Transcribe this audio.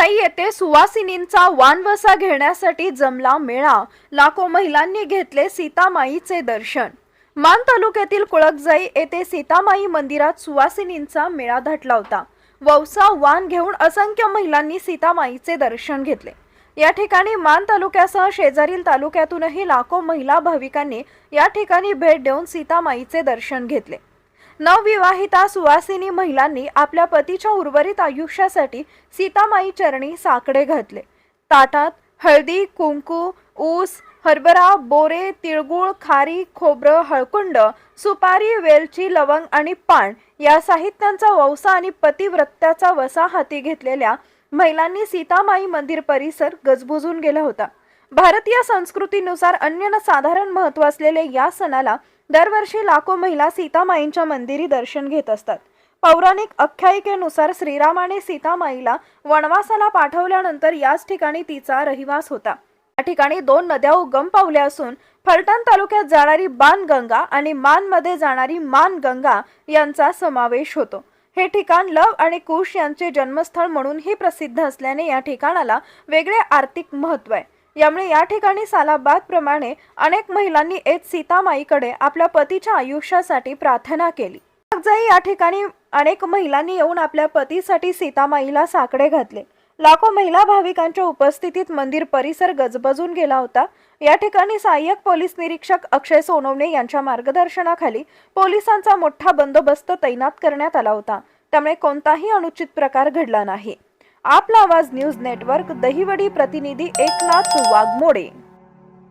कडकजाई येथे सुवासिनींचा वानवसा घेण्यासाठी जमला मेळा. लाखो महिलांनी घेतले सीतामाईचे दर्शन. मान तालुक्यातील कुळकजाई येथे सीतामाई मंदिरात सुवासिनींचा मेळा धाटला होता. वौसा वान घेऊन असंख्य महिलांनी सीतामाईचे दर्शन घेतले. या ठिकाणी मान तालुक्यासह शेजारील तालुक्यातूनही लाखो महिला भाविकांनी या ठिकाणी भेट देऊन सीतामाईचे दर्शन घेतले. नवविवाहिता सुवासिनी महिलांनी आपल्या पतीच्या उर्वरित आयुष्यासाठी सीतामाई चरणी साकडे घातले. ताटात हळदी कुंकू ऊस हरभरा बोरे तिळगुळ खारी खोबरं हळकुंड सुपारी वेलची लवंग आणि पान या साहित्यांचा वौसा आणि पतिव्रत्याचा वसा हाती घेतलेल्या महिलांनी सीतामाई मंदिर परिसर गजबुजून गेला होता. भारतीय संस्कृतीनुसार अन्य साधारण महत्त्व असलेले या सणाला दरवर्षी लाखो महिला सीतामाईंच्या मंदिरी दर्शन घेत असतात. पौराणिक आख्यायिकेनुसार श्रीरामाने सीतामाईला वनवासाला पाठवल्यानंतर याच ठिकाणी तिचा रहिवास होता. या ठिकाणी दोन नद्या उगम पावल्या असून फलटण तालुक्यात जाणारी बाणगंगा आणि मानमध्ये जाणारी मानगंगा यांचा समावेश होतो. हे ठिकाण लव आणि कुश यांचे जन्मस्थळ म्हणूनही प्रसिद्ध असल्याने या ठिकाणाला वेगळे आर्थिक महत्त्व आहे. यामुळे या ठिकाणी सालाबाद प्रमाणे अनेक महिलांनी येत सीतामाईकडे आपल्या पतीच्या आयुष्यासाठी प्रार्थना केली. जाई या ठिकाणी अनेक महिलांनी येऊन आपल्या पतीसाठी सीतामाईला साकडे घातले. लाखो महिला भाविकांच्या उपस्थितीत मंदिर परिसर गजबजून गेला होता. या ठिकाणी सहाय्यक पोलीस निरीक्षक अक्षय सोनवणे यांच्या मार्गदर्शनाखाली पोलिसांचा मोठा बंदोबस्त तैनात करण्यात आला होता. त्यामुळे कोणताही अनुचित प्रकार घडला नाही. आपला आवाज न्यूज नेटवर्क दहिवडी प्रतिनिधी एकनाथ वाघमोडे.